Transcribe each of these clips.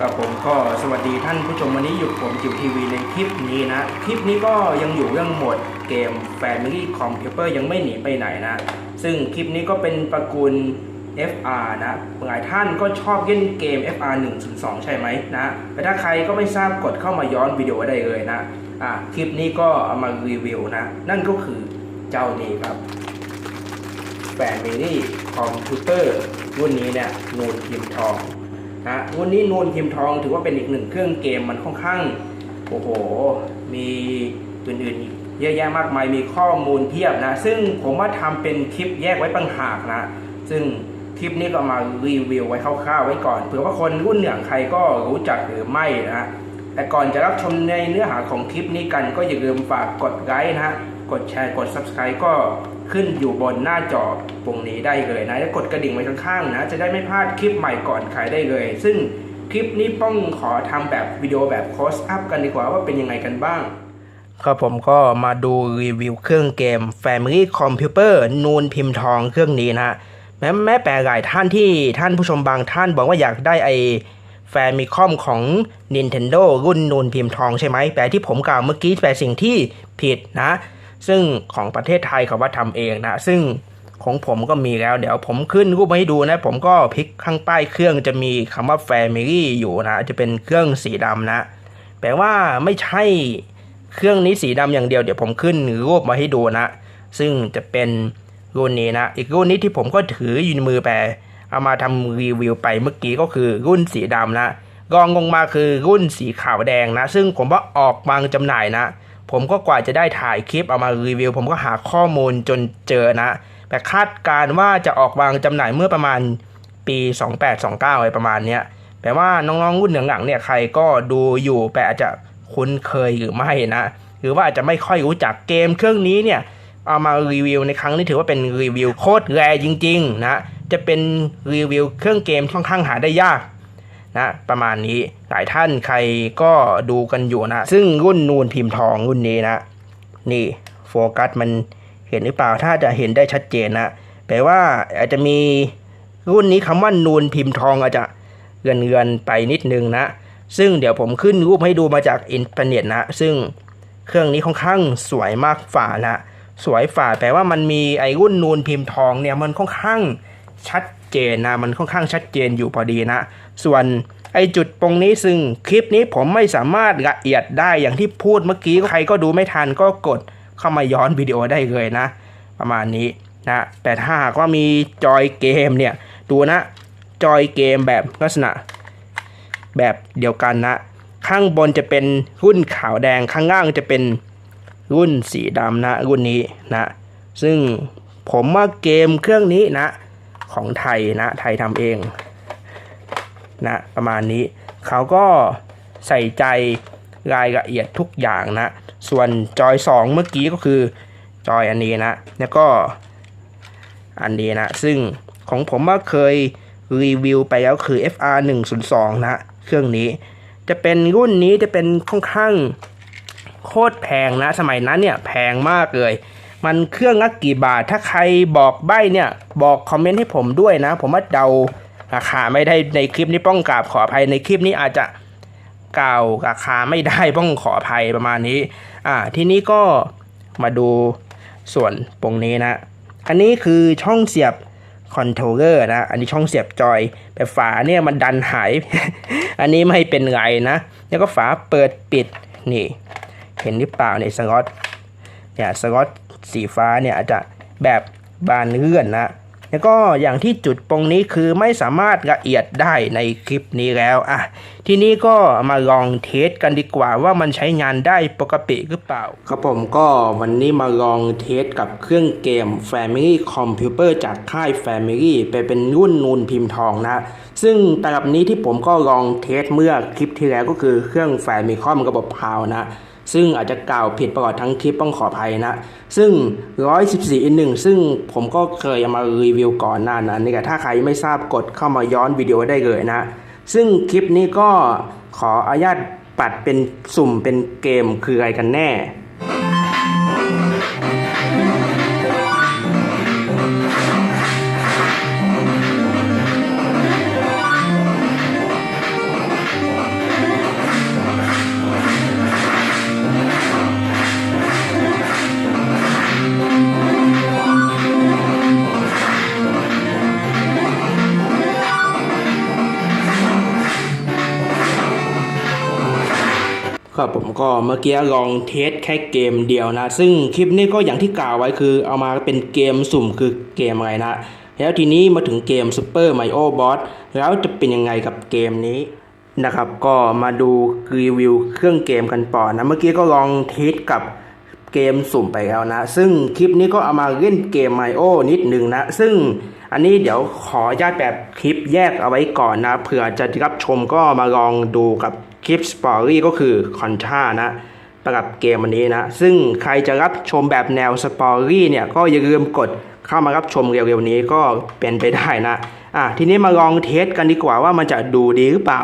กับผมก็สวัสดีท่านผู้ชมวันนี้อยู่ผมจิวทีวีในคลิปนี้นะ คลิปนี้ก็ยังอยู่เรื่องหมดเกม Family Computer ยังไม่หนีไปไหนนะ ซึ่งคลิปนี้ก็เป็นตระกูล FR นะหลายท่านก็ชอบเล่นเกม FR 102 ใช่ไหมนะแต่ถ้าใครก็ไม่ทราบกดเข้ามาย้อนวิดีโอได้เลยนะอะคลิปนี้ก็เอามารีวิวนะ นั่นก็คือเจ้านี้ครับ Family Computer รุ่นนี้เนี่ยนูนพิมพ์ทอง นะรุ่นนี้นูนพิมพ์ทองถือว่าเป็นอีกหนึ่งเครื่องเกมมันค่อนข้างโอ้โห มีอื่นๆอีกเยอะแยะมากมายมีข้อมูลเพียบนะ ซึ่งผมว่าทำเป็นคลิปแยกไว้ต่างหากนะ ซึ่งคลิปนี้ก็มารีวิวไว้คร่าวๆไว้ก่อนเผื่อว่าคนรุ่นอย่งใครก็รู้จักหรือไม่นะแต่ก่อนจะรับชมในเนื้อหาของคลิปนี้กันก็อย่าลืมฝากกดไลค์นะฮะ กดแชร์กด Subscribe ก็ขึ้นอยู่บนหน้าจอตรงนี้ได้เลยนะและกดกระดิ่งไว้ข้างๆนะ จะได้ไม่พลาดคลิปใหม่ก่อนใครได้เลย ซึ่งคลิปนี้ป้องขอทำแบบวิดีโอแบบโคสอัพกันดีกว่าว่าเป็นยังไงกันบ้าง ครับผมก็มาดูรีวิวเครื่องเกม Family Computer นูนพิมพ์ทองเครื่องนี้นะฮะแม้แม้แต่หลายท่านที่ท่านผู้ชมบางท่านบอกว่าอยากได้ไอแฟมิคอมของ Nintendo รุ่นนูนพิมพ์ทองใช่ไหมแต่ที่ผมกล่าวเมื่อกี้แต่สิ่งที่ผิดนะ ซึ่งของประเทศไทยเขาว่าทำเองนะ ซึ่งของผมก็มีแล้ว เดี๋ยวผมขึ้นรูปมาให้ดูนะ ผมก็พลิกข้างป้ายเครื่องจะมีคำว่า Family อยู่นะ จะเป็นเครื่องสีดำนะ แปลว่าไม่ใช่เครื่องนี้สีดำอย่างเดียว เดี๋ยวผมขึ้นรูปมาให้ดูนะ ซึ่งจะเป็นรุ่นนี้นะ อีกรุ่นนี้ที่ผมก็ถืออยู่ในมือแปเอามาทำรีวิวไปเมื่อกี้ก็คือรุ่นสีดำนะรองลงมาคือรุ่นสีขาวแดงนะ ซึ่งผมว่าออกวางจำหน่ายนะ ผมก็กว่าจะได้ถ่ายคลิปเอามารีวิว ผมก็หาข้อมูลจนเจอนะ แต่คาดการณ์ว่าจะออกวางจำหน่ายเมื่อประมาณปี 2829อะไรประมาณเนี้ยแปลว่าน้องๆรุ่นหลังๆเนี่ยใครก็ดูอยู่แต่อาจจะคุ้นเคยหรือไม่นะ หรือว่าอาจจะไม่ค่อยรู้จักเกมเครื่องนี้เนี่ยเอามารีวิวในครั้งนี้ถือว่าเป็นรีวิวโคตรแรจริงๆนะ จะเป็นรีวิวเครื่องเกมค่อนข้างหาได้ยาก นะประมาณนี้หลายท่านใครก็ดูกันอยู่นะ ซึ่งรุ่นนูนพิมพ์ทองรุ่นนี้นะ นี่โฟกัสมันเห็นหรือเปล่าถ้าจะเห็นได้ชัดเจนนะแปลว่าอาจจะมีรุ่นนี้คำว่านูนพิมพ์ทองอาจจะเงินเงินๆไปนิดนึงนะ ซึ่งเดี๋ยวผมขึ้นรูปให้ดูมาจากอินเทอร์เน็ตนะ ซึ่งเครื่องนี้ค่อนข้างสวยมากฝ่านะสวยฝ่าแปลว่ามันมีไอ้รุ่นนูนพิมพ์ทองเนี่ยมันค่อนข้างชัดเจนนะมันค่อนข้างชัดเจนอยู่พอดีนะ ส่วนไอจุดตรงนี้ซึ่งคลิปนี้ผมไม่สามารถละเอียดได้อย่างที่พูดเมื่อกี้ใครก็ดูไม่ทันก็กดเข้ามาย้อนวิดีโอได้เลยนะ ประมาณนี้นะแต่ถ้าหากว่ามีจอยเกมเนี่ยดูนะจอยเกมแบบลักษณะแบบเดียวกันนะ ข้างบนจะเป็นรุ่นขาวแดงข้างล่างจะเป็นรุ่นสีดำนะรุ่นนี้นะ ซึ่งผมว่าเกมเครื่องนี้นะ ของไทยนะไทยทำเอง นะประมาณนี้เขาก็ใส่ใจรายละเอียดทุกอย่างนะ ส่วนจอย 2 เมื่อกี้ก็คือจอยอันนี้นะ แล้วก็อันนี้นะ ซึ่งของผมว่าเคยรีวิวไปแล้วคือ FR 102นะ เครื่องนี้ จะเป็นรุ่นนี้จะเป็นค่อนข้างโคตรแพงนะ สมัยนั้นเนี่ยแพงมากเลย มันเครื่องละกี่บาท ถ้าใครบอกใบ้เนี่ย บอกคอมเมนต์ให้ผมด้วยนะ ผมว่าเดา ราคาไม่ได้ในคลิปนี้ป้องกราบขออภัยในคลิปนี้อาจจะกล่าวราคาไม่ได้ป้องขออภัยประมาณนี้ อ่า ทีนี้ก็มาดูส่วนตรงนี้นะ อันนี้คือช่องเสียบคอนโทรเลอร์นะ อันนี้ช่องเสียบจอย แต่ฝาเนี่ยมันดันหาย อันนี้ไม่เป็นไรนะ แล้วก็ฝาเปิดปิดนี่ เห็นหรือเปล่าในสล็อตเนี่ยสล็อตสีฟ้าเนี่ยอาจจะแบบบานเลื่อนนะ แล้วก็อย่างที่จุดตรงนี้คือไม่สามารถละเอียดได้ในคลิปนี้แล้วอะทีนี้ก็มาลองเทสกันดีกว่าว่ามันใช้งานได้ปกติหรือเปล่า ครับผมก็วันนี้มาลองเทสกับเครื่องเกม Family Computer จากค่าย Family ไปเป็นรุ่นนูนพิมพ์ทองนะซึ่งตลับนี้ที่ผมก็ลองเทสเมื่อคลิปที่แล้วก็คือเครื่อง Famicom ระบบพาวนะ ซึ่งอาจจะกล่าวผิดประกอบทั้งคลิปต้องขออภัยนะ ซึ่ง 114อินหนึ่งซึ่งผมก็เคยเอามารีวิวก่อนหน้านั้นนี่ก็ถ้าใครไม่ทราบกดเข้ามาย้อนวิดีโอได้เลยนะ ซึ่งคลิปนี้ก็ขออนุญาตปัดเป็นสุ่มเป็นเกมคืออะไรกันแน่ ครับผมก็เมื่อกี้ลองเทสแค่เกมเดียวนะ ซึ่งคลิปนี้ก็อย่างที่กล่าวไว้คือเอามาเป็นเกมสุ่มคือเกมอะไรนะ แล้วทีนี้มาถึงเกม Super Mario b o s แล้วจะเป็นยังไงกับเกมนี้นะครับก็มาดูรีวิวเครื่องเกมกันต่อนะ เมื่อกี้ก็ลองเทสกับเกมสุ่มไปแล้วนะ ซึ่งคลิปนี้ก็เอามาเล่นเกม Mario นิดหนึ่งนะ ซึ่งอันนี้เดี๋ยวขอญาตแบบคลิปแยกเอาไว้ก่อนนะเผื่อจะรับชมก็มาลองดูกับ คลิปสปอรี่ก็คือคอนท่านะสำหรับเกมวันนี้นะ ซึ่งใครจะรับชมแบบแนวสปอรี่เนี่ย ก็อย่าลืมกดเข้ามารับชมเร็วๆนี้ก็เป็นไปได้นะ อะ ทีนี้มาลองเทสกันดีกว่าว่ามันจะดูดีหรือเปล่า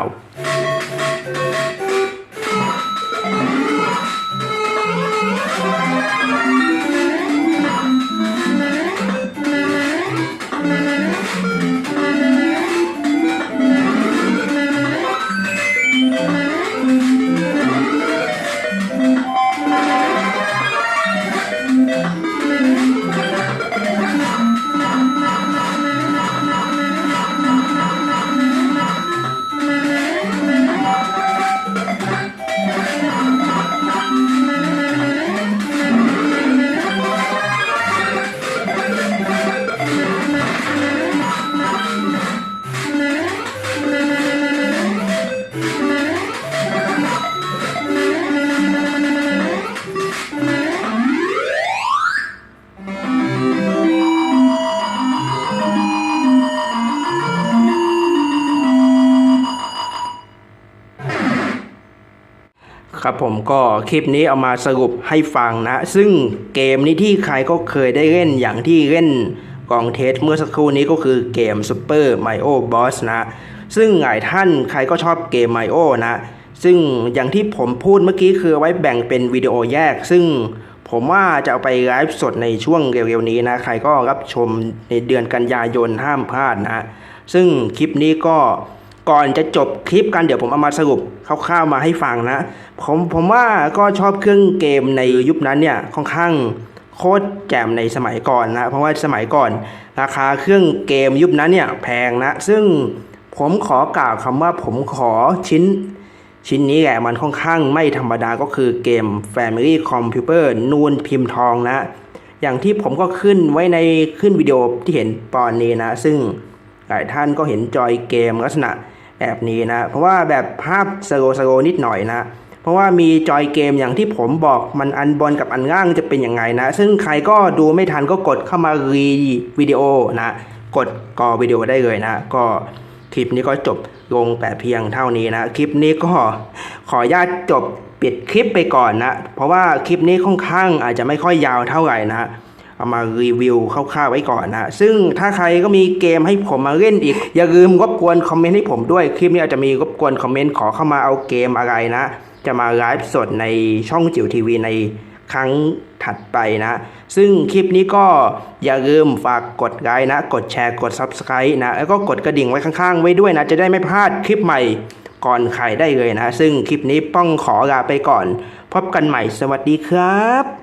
ครับผมก็คลิปนี้เอามาสรุปให้ฟังนะ ซึ่งเกมนี้ที่ใครก็เคยได้เล่นอย่างที่เล่นกองเทสเมื่อสักครู่นี้ก็คือเกม Super Mario Bros นะ ซึ่งหลายท่านใครก็ชอบเกม Mario นะ ซึ่งอย่างที่ผมพูดเมื่อกี้คือไว้แบ่งเป็นวิดีโอแยก ซึ่งผมว่าจะเอาไปไลฟ์สดในช่วงเร็วๆนี้นะ ใครก็รับชมในเดือนกันยายนห้ามพลาดนะ ซึ่งคลิปนี้ก็ ก่อนจะจบคลิปกันเดี๋ยวผมเอามาสรุปคร่าวๆมาให้ฟังนะ ผมผมว่าก็ชอบเครื่องเกมในยุคนั้นเนี่ยค่อนข้างโคตรแจ่มในสมัยก่อนนะเพราะว่าสมัยก่อน ราคาเครื่องเกมยุคนั้นเนี่ยแพงนะ ซึ่งผมขอกล่าวคำว่าผมขอชิ้น ชิ้นนี้แหละมันค่อนข้างไม่ธรรมดาก็คือเกม Family Computer นูนพิมพ์ทองนะ อย่างที่ผมก็ขึ้นไว้ในขึ้นวิดีโอที่เห็นตอนนี้นะ ซึ่งหลายท่านก็เห็นจอยเกมลักษณะ แบบนี้นะ เพราะว่าแบบภาพสโลสโลนิดหน่อยนะ เพราะว่ามีจอยเกมอย่างที่ผมบอกมันอันบนกับอันล่างจะเป็นยังไงนะ ซึ่งใครก็ดูไม่ทันก็กดเข้ามารีวิดีโอนะ กดกอวิดีโอได้เลยนะ ก็คลิปนี้ก็จบลงแต่เพียงเท่านี้นะ คลิปนี้ก็ขออนุญาตจบปิดคลิปไปก่อนนะ เพราะว่าคลิปนี้ค่อนข้างอาจจะไม่ค่อยยาวเท่าไหร่นะ เอามารีวิวคร่าวๆไว้ก่อนนะซึ่งถ้าใครก็มีเกมให้ผมมาเล่นอีก อย่าลืมรบกวนคอมเมนต์ให้ผมด้วย คลิปนี้อาจจะมีรบกวนคอมเมนต์ขอเข้ามาเอาเกมอะไรนะ จะมาไลฟ์สดในช่องจิ๋วทีวีในครั้งถัดไปนะ ซึ่งคลิปนี้ก็อย่าลืมฝากกดไลค์นะ กดแชร์กด Subscribe นะ แล้วก็กดกระดิ่งไว้ข้างๆ ไว้ด้วยนะ จะได้ไม่พลาดคลิปใหม่ก่อนใครได้เลยนะ ซึ่งคลิปนี้ป้องขอลาไปก่อน พบกันใหม่สวัสดีครับ